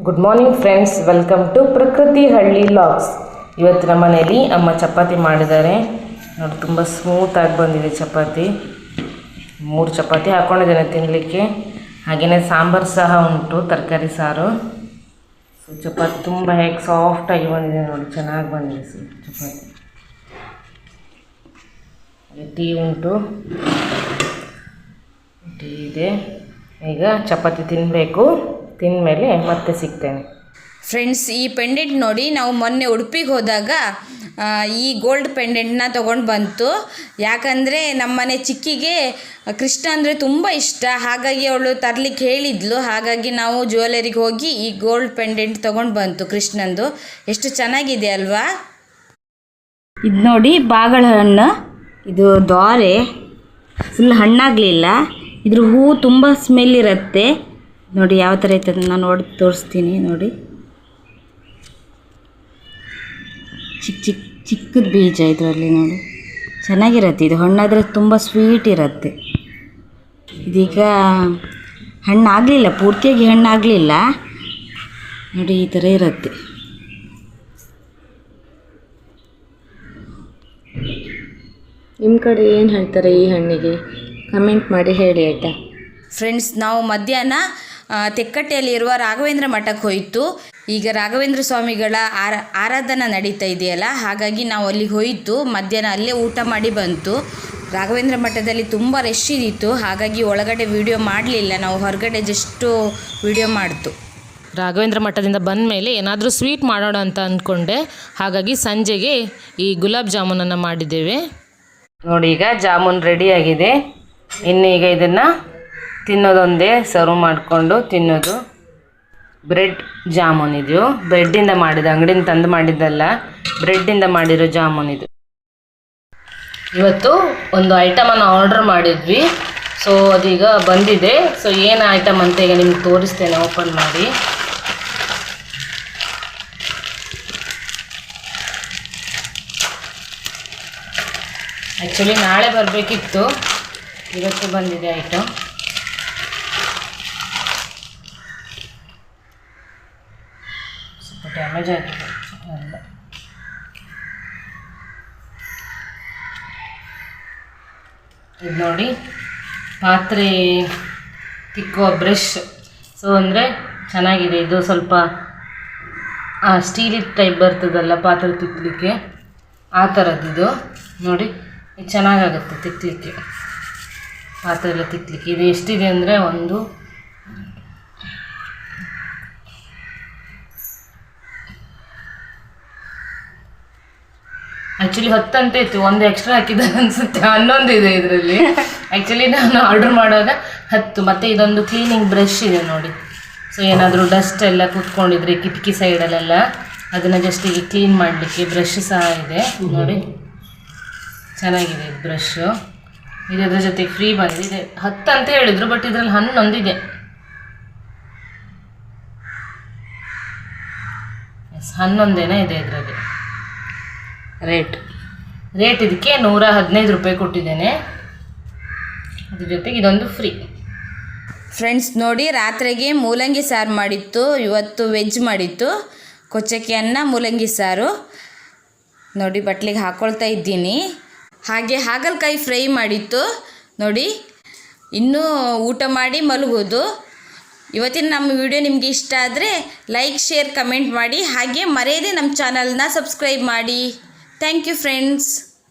Good morning friends welcome to Prakruthi Halli vlogs ಇವತ್ತು ನಮ್ಮ ಮನೇಲಿ ಅಮ್ಮ ಚಪಾತಿ ಮಾಡಿದ್ದಾರೆ. ನೋಡಿ, ತುಂಬ ಸ್ಮೂತಾಗಿ ಬಂದಿದೆ ಚಪಾತಿ. ಮೂರು ಚಪಾತಿ ಹಾಕ್ಕೊಂಡಿದ್ದೇನೆ ತಿನ್ನಲಿಕ್ಕೆ ಹಾಗೆಯೇ ಸಾಂಬಾರು ಸಹ ಉಂಟು, ತರಕಾರಿ ಸಾರು. ಸೊ ಚಪಾತಿ ತುಂಬ ಹೇಗೆ ಸಾಫ್ಟಾಗಿ ಬಂದಿದೆ ನೋಡಿ, ಚೆನ್ನಾಗಿ ಬಂದಿದೆ ಸ- ಚಪಾತಿ. ಟೀ ಉಂಟು. ಟೀ ಇದೆ. ಈಗ ಚಪಾತಿ ತಿನ್ನಬೇಕು ತಿಂದಮೇಲೆ ಮತ್ತೆ ಸಿಗ್ತೇನೆ. ಫ್ರೆಂಡ್ಸ್ ಈ ಪೆಂಡೆಂಟ್ ನೋಡಿ ನಾವು ಮೊನ್ನೆ ಉಡುಪಿಗೆ ಹೋದಾಗ ಈ ಗೋಲ್ಡ್ ಪೆಂಡೆಂಟ್ನ ತೊಗೊಂಡು ಬಂತು. ಯಾಕಂದರೆ ನಮ್ಮನೆ ಚಿಕ್ಕಿಗೆ ಕೃಷ್ಣ ಅಂದರೆ ತುಂಬ ಇಷ್ಟ. ಹಾಗಾಗಿ ಅವಳು ತರಲಿಕ್ಕೆ ಹೇಳಿದ್ಲು. ಹಾಗಾಗಿ ನಾವು ಜ್ಯುವೆಲರಿಗೆ ಹೋಗಿ ಈ ಗೋಲ್ಡ್ ಪೆಂಡೆಂಟ್ ತೊಗೊಂಡು ಬಂತು ಕೃಷ್ಣಂದು. ಎಷ್ಟು ಚೆನ್ನಾಗಿದೆ ಅಲ್ವಾ? ಇದು ನೋಡಿ ಬಾಳೆಹಣ್ಣು ಇದು ದೋರೆ ಫುಲ್ ಹಣ್ಣಾಗಲಿಲ್ಲ. ಇದ್ರ ಹೂ ತುಂಬ ಸ್ಮೆಲ್ ಇರುತ್ತೆ. ನೋಡಿ ಯಾವ ಥರ ಐತೆ ಅದನ್ನ ನಾನು ನೋಡಿ ತೋರಿಸ್ತೀನಿ ನೋಡಿ. ಚಿಕ್ಕ ಚಿಕ್ಕ ಚಿಕ್ಕದ ಬೀಜ ಇದರಲ್ಲಿ ನೋಡಿ. ಚೆನ್ನಾಗಿರತ್ತೆ ಇದು ಹಣ್ಣಾದರೆ ತುಂಬ ಸ್ವೀಟ್ ಇರುತ್ತೆ. ಇದೀಗ ಹಣ್ಣಾಗಲಿಲ್ಲ ಪೂರ್ತಿಯಾಗಿ ಹಣ್ಣಾಗಲಿಲ್ಲ ನೋಡಿ ಈ ಥರ ಇರುತ್ತೆ. ನಿಮ್ಮ ಕಡೆ ಏನು ಹೇಳ್ತಾರೆ ಈ ಹಣ್ಣಿಗೆ? ಕಮೆಂಟ್ ಮಾಡಿ ಹೇಳಿ ಆಯಿತಾ? ಫ್ರೆಂಡ್ಸ್ ನಾವು ಮಧ್ಯಾಹ್ನ ತೆಕ್ಕಟ್ಟೆಯಲ್ಲಿರುವ ರಾಘವೇಂದ್ರ ಮಠಕ್ಕೆ ಹೋಯಿತು. ಈಗ ರಾಘವೇಂದ್ರ ಸ್ವಾಮಿಗಳ ಆರ ಆರಾಧನಾ ನಡೀತಾ ಇದೆಯಲ್ಲ ಹಾಗಾಗಿ ನಾವು ಅಲ್ಲಿಗೆ ಹೋಯಿತು. ಮಧ್ಯಾಹ್ನ ಅಲ್ಲೇ ಊಟ ಮಾಡಿ ಬಂತು. ರಾಘವೇಂದ್ರ ಮಠದಲ್ಲಿ ತುಂಬ ರಶ್ ಇದ್ದಿತ್ತು ಹಾಗಾಗಿ ಒಳಗಡೆ ವಿಡಿಯೋ ಮಾಡಲಿಲ್ಲ. ನಾವು ಹೊರಗಡೆ ಜಸ್ಟು ವಿಡಿಯೋ ಮಾಡ್ತು. ರಾಘವೇಂದ್ರ ಮಠದಿಂದ ಬಂದ ಮೇಲೆ ಏನಾದರೂ ಸ್ವೀಟ್ ಮಾಡೋಣ ಅಂತ ಅಂದ್ಕೊಂಡೆ ಹಾಗಾಗಿ ಸಂಜೆಗೆ ಈ ಗುಲಾಬ್ ಜಾಮೂನನ್ನು ಮಾಡಿದ್ದೇವೆ. ನೋಡಿ ಈಗ ಜಾಮೂನ್ ರೆಡಿ ಆಗಿದೆ. ಇನ್ನು ಈಗ ಇದನ್ನು ತಿನ್ನೋದೊಂದೇ ಸರ್ವ್ ಮಾಡಿಕೊಂಡು ತಿನ್ನೋದು. ಬ್ರೆಡ್ ಜಾಮೂನ್ ಇದು. ಬ್ರೆಡ್ಡಿಂದ ಮಾಡಿದ, ಅಂಗಡಿಯಿಂದ ತಂದು ಮಾಡಿದ್ದಲ್ಲ ಬ್ರೆಡ್ಡಿಂದ ಮಾಡಿರೋ ಜಾಮೂನ್ ಇದು. ಇವತ್ತು ಒಂದು ಐಟಮನ್ನು ಆರ್ಡರ್ ಮಾಡಿದ್ವಿ. ಸೊ ಅದೀಗ ಬಂದಿದೆ. ಸೊ ಏನು ಐಟಮ್ ಅಂತ ಈಗ ನಿಮ್ಗೆ ತೋರಿಸ್ತೇನೆ ಓಪನ್ ಮಾಡಿ. ಆ್ಯಕ್ಚುಲಿ ನಾಳೆ ಬರಬೇಕಿತ್ತು. ಇವತ್ತು ಬಂದಿದೆ ಐಟಮ್ ಇದು ನೋಡಿ, ಪಾತ್ರೆ ತಿಕ್ಕುವ ಬ್ರಷ್ ಸೊ ಅಂದರೆ ಚೆನ್ನಾಗಿದೆ. ಇದು ಸ್ವಲ್ಪ ಸ್ಟೀಲಿದ ಟೈಪ್ ಬರ್ತದಲ್ಲ ಪಾತ್ರೆ ತಿಕ್ಕಲಿಕ್ಕೆ ಆ ಥರದ್ದು ನೋಡಿ ಚೆನ್ನಾಗಾಗುತ್ತೆ ತಿಕ್ಕಲಿಕ್ಕೆ ಪಾತ್ರೆ ಎಲ್ಲ ತಿಕ್ಕಲಿಕ್ಕೆ ಇದು ಎಷ್ಟಿದೆ ಅಂದರೆ ಒಂದು ಆ್ಯಕ್ಚುಲಿ ಹತ್ತಂತ ಇತ್ತು. ಒಂದು ಎಕ್ಸ್ಟ್ರಾ ಹಾಕಿದ್ದಾರೆ ಅನ್ಸುತ್ತೆ. ಹನ್ನೊಂದು ಇದೆ ಇದರಲ್ಲಿ. ಆ್ಯಕ್ಚುಲಿ ನಾನು ಆರ್ಡರ್ ಮಾಡುವಾಗ ಹತ್ತು. ಮತ್ತು ಇದೊಂದು ಕ್ಲೀನಿಂಗ್ ಬ್ರಷ್ ಇದೆ ನೋಡಿ. ಸೊ ಏನಾದರೂ ಡಸ್ಟ್ ಎಲ್ಲ ಕೂತ್ಕೊಂಡಿದ್ರೆ ಕಿಟಕಿ ಸೈಡಲ್ಲೆಲ್ಲ ಅದನ್ನು ಜಸ್ಟ್ ಈಗ ಕ್ಲೀನ್ ಮಾಡಲಿಕ್ಕೆ ಬ್ರಷ್ ಸಹ ಇದೆ. ನೋಡಿ. ಚೆನ್ನಾಗಿದೆ ಇದು ಬ್ರಷ್ಷು ಇದರ ಜೊತೆ ಫ್ರೀ ಬಂದಿದೆ. ಹತ್ತು ಅಂತ ಹೇಳಿದ್ರು ಬಟ್ ಇದರಲ್ಲಿ ಹನ್ನೊಂದಿದೆ ಹನ್ನೊಂದೇನೇ ಇದೆ ಇದರಲ್ಲಿ. ರೇಟ್. ರೇಟ್ ಇದಕ್ಕೆ ನೂರ ಹದಿನೈದು ರೂಪಾಯಿ ಕೊಟ್ಟಿದ್ದೇನೆ. ಅದ್ರ ಜೊತೆಗೆ ಇದೊಂದು ಫ್ರೀ ಫ್ರೆಂಡ್ಸ್ ನೋಡಿ, ರಾತ್ರಿಗೆ ಮೂಲಂಗಿ ಸಾರು ಮಾಡಿತ್ತು, ಇವತ್ತು ವೆಜ್ ಮಾಡಿತ್ತು. ಕೊಚ್ಚಕ್ಕೆ ಅನ್ನ, ಮೂಲಂಗಿ ಸಾರು. ನೋಡಿ, ಬಟ್ಲಿಗೆ ಹಾಕ್ಕೊಳ್ತಾ ಇದ್ದೀನಿ. ಹಾಗೆ ಹಾಗಲಕಾಯಿ ಫ್ರೈ ಮಾಡಿತ್ತು. ನೋಡಿ, ಇನ್ನೂ ಊಟ ಮಾಡಿ ಮಲಗೋದು ಇವತ್ತಿನ ನಮ್ಮ ವಿಡಿಯೋ ನಿಮಗೆ ಇಷ್ಟ ಆದರೆ ಲೈಕ್ ಶೇರ್ ಕಮೆಂಟ್ ಮಾಡಿ. ಹಾಗೆ ಮರೆಯದೆ ನಮ್ಮ ಚಾನಲ್ನ ಸಬ್ಸ್ಕ್ರೈಬ್ ಮಾಡಿ. Thank you friends